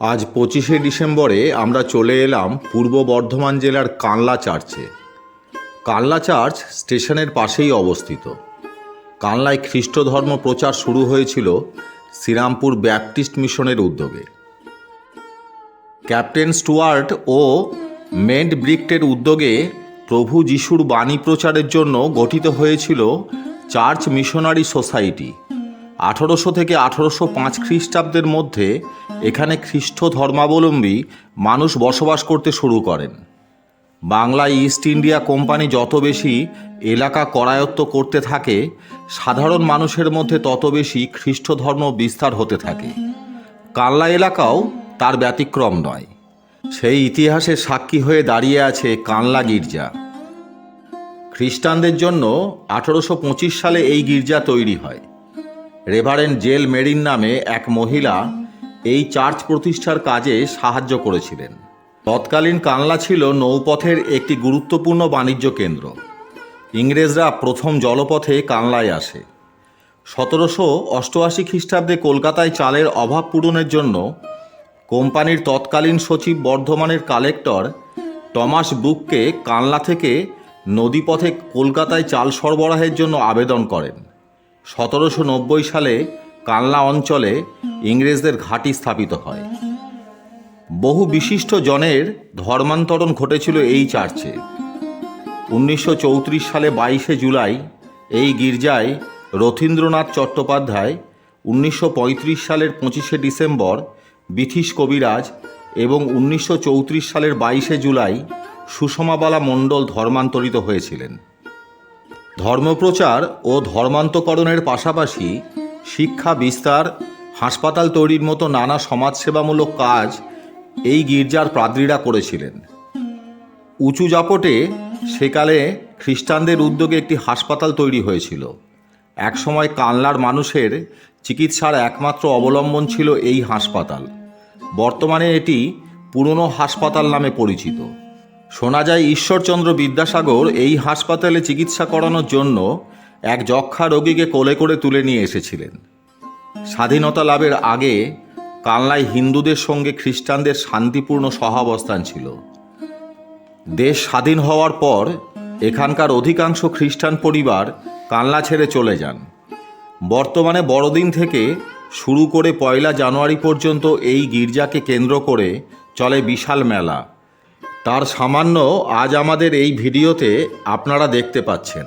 আজ পঁচিশে ডিসেম্বরে আমরা চলে এলাম পূর্ব বর্ধমান জেলার কানলা চার্চে। কানলা চার্চ স্টেশনের পাশেই অবস্থিত। কানলায় খ্রিস্ট ধর্ম প্রচার শুরু হয়েছিল শ্রীরামপুর ব্যাপটিস্ট মিশনের উদ্যোগে। ক্যাপ্টেন স্টুয়ার্ট ও মেন্ট ব্রিক্টের উদ্যোগে প্রভু যিশুর বাণী প্রচারের জন্য গঠিত হয়েছিল চার্চ মিশনারি সোসাইটি। আঠারোশো থেকে আঠারোশো পাঁচ খ্রিস্টাব্দের মধ্যে এখানে খ্রিস্ট ধর্মাবলম্বী মানুষ বসবাস করতে শুরু করেন। বাংলা ইস্ট ইন্ডিয়া কোম্পানি যত বেশি এলাকা করায়ত্ত করতে থাকে, সাধারণ মানুষের মধ্যে তত বেশি খ্রিস্ট ধর্ম বিস্তার হতে থাকে। কাল্লা এলাকাও তার ব্যতিক্রম নয়। সেই ইতিহাসের সাক্ষী হয়ে দাঁড়িয়ে আছে কানলা গির্জা। খ্রিস্টানদের জন্য আঠারোশো পঁচিশ সালে এই গির্জা তৈরি হয়। রেভারেন্ড জেল মেরিন নামে এক মহিলা এই চার্চ প্রতিষ্ঠার কাজে সাহায্য করেছিলেন। তৎকালীন কানলা ছিল নৌপথের একটি গুরুত্বপূর্ণ বাণিজ্য কেন্দ্র। ইংরেজরা প্রথম জলপথে কানলায় আসে। সতেরোশো অষ্টআশি খ্রিস্টাব্দে কলকাতায় চালের অভাব পূরণের জন্য কোম্পানির তৎকালীন সচিব বর্ধমানের কালেক্টর টমাস বুককে কানলা থেকে নদীপথে কলকাতায় চাল সরবরাহের জন্য আবেদন করেন। সতেরোশো নব্বই সালে কানলা অঞ্চলে ইংরেজদের ঘাঁটি স্থাপিত হয়। বহু বিশিষ্ট জনের ধর্মান্তরণ ঘটেছিল এই চার্চে। উনিশশো চৌত্রিশ সালে বাইশে জুলাই এই গির্জায় রথীন্দ্রনাথ চট্টোপাধ্যায় উনিশশো পঁয়ত্রিশ সালের পঁচিশে ডিসেম্বর বিথিশ কবিরাজ এবং উনিশশো চৌত্রিশ সালের বাইশে জুলাই সুষমাবালা মণ্ডল ধর্মান্তরিত হয়েছিলেন। ধর্মপ্রচার ও ধর্মান্তকরণের পাশাপাশি শিক্ষা বিস্তার, হাসপাতাল তৈরির মতো নানা সমাজসেবামূলক কাজ এই গির্জার পাদ্রীরা করেছিলেন। উঁচু জাপটে সেকালে খ্রিস্টানদের উদ্যোগে একটি হাসপাতাল তৈরি হয়েছিল। একসময় কানলার মানুষের চিকিৎসার একমাত্র অবলম্বন ছিল এই হাসপাতাল। বর্তমানে এটি পুরনো হাসপাতাল নামে পরিচিত। শোনা যায় ঈশ্বরচন্দ্র বিদ্যাসাগর এই হাসপাতালে চিকিৎসা করানোর জন্য এক যক্ষা রোগীকে কোলে করে তুলে নিয়ে এসেছিলেন। স্বাধীনতা লাভের আগে কানলায় হিন্দুদের সঙ্গে খ্রিস্টানদের শান্তিপূর্ণ সহাবস্থান ছিল। দেশ স্বাধীন হওয়ার পর এখানকার অধিকাংশ খ্রিস্টান পরিবার কানলা ছেড়ে চলে যান। বর্তমানে বড়দিন থেকে শুরু করে পয়লা জানুয়ারি পর্যন্ত এই গির্জাকে কেন্দ্র করে চলে বিশাল মেলা। তার সামান্য আজ আমাদের এই ভিডিওতে আপনারা দেখতে পাচ্ছেন।